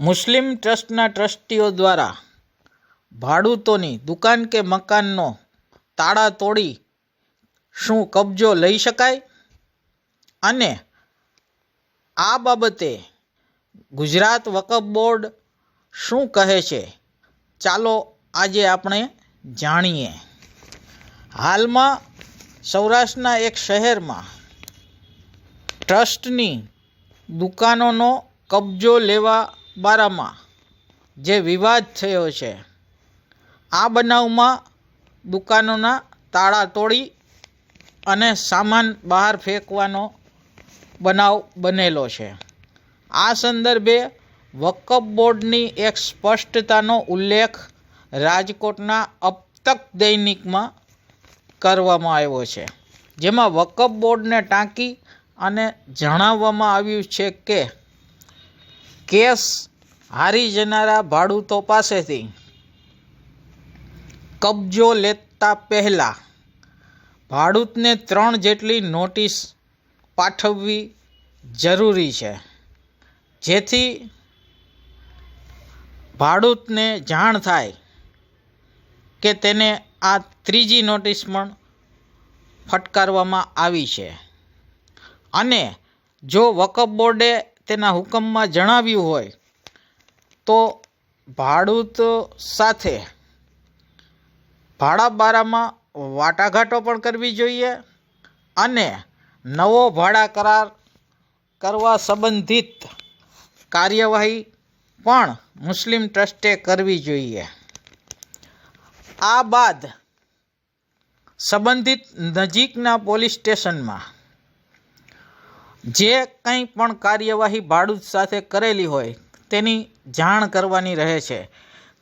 મુસ્લિમ ટ્રસ્ટના ટ્રસ્ટીઓ દ્વારા ભાડૂતોની દુકાન કે મકાનનો તાળા તોડી શું કબજો લઈ શકાય? અને આ બાબતે ગુજરાત વકફ બોર્ડ શું કહે છે? ચાલો આજે આપણે જાણીએ. હાલમાં સૌરાષ્ટ્રના એક શહેરમાં ટ્રસ્ટની દુકાનોનો કબજો લેવા બારામાં જે વિવાદ થયો છે, આ બનાવમાં દુકાનોના તાળા તોડી અને સામાન બહાર ફેંકવાનો બનાવ બનેલો છે. આ સંદર્ભે વકફ બોર્ડની એક સ્પષ્ટતાનો ઉલ્લેખ રાજકોટના અપતક દૈનિકમાં કરવામાં આવ્યો છે. જેમાં વકફ બોર્ડને ટાંકી અને જણાવવામાં આવ્યું છે કે કેસ હારી જનારા ભાડૂતો પાસેથી. કબજો લેતા પહેલાં ભાડૂતને ત્રણ જેટલી નોટિસ પાઠવવી જરૂરી છે. જેથી ભાડૂતને જાણ થાય કે તેને આ ત્રીજી નોટિસ પણ ફટકારવામાં આવી છે. અને જો વકફ બોર્ડે તેના હુકમમાં જણાવ્યું હોય, તો ભાડૂત સાથે ભાડા બારામાં વાટાઘાટો પણ કરવી જોઈએ અને નવો ભાડા કરાર કરવા સંબંધિત કાર્યવાહી પણ મુસ્લિમ ટ્રસ્ટે કરવી જોઈએ. આ બાદ સંબંધિત નજીકના પોલીસ સ્ટેશનમાં જે કંઈ પણ કાર્યવાહી ભાડૂત સાથે કરેલી હોય તેની જાણ કરવાની રહે છે.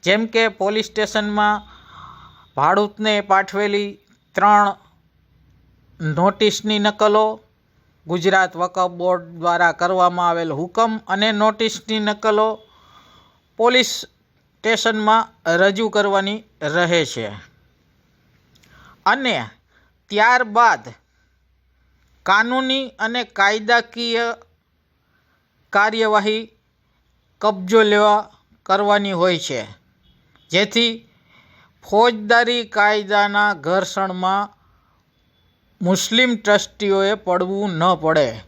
જેમ કે પોલીસ સ્ટેશનમાં ભાડૂતને પાઠવેલી ત્રણ નોટિસની નકલો, ગુજરાત વકફ બોર્ડ દ્વારા કરવામાં આવેલ હુકમ અને નોટિસની નકલો પોલીસ સ્ટેશનમાં રજૂ કરવાની રહે છે. અને ત્યારબાદ કાનૂની અને કાયદાકીય કાર્યવાહી કબજો લેવા કરવાની હોય છે. જેથી ફોજદારી કાયદાના ઘર્ષણમાં મુસ્લિમ ટ્રસ્ટીઓએ પડવું ન પડે.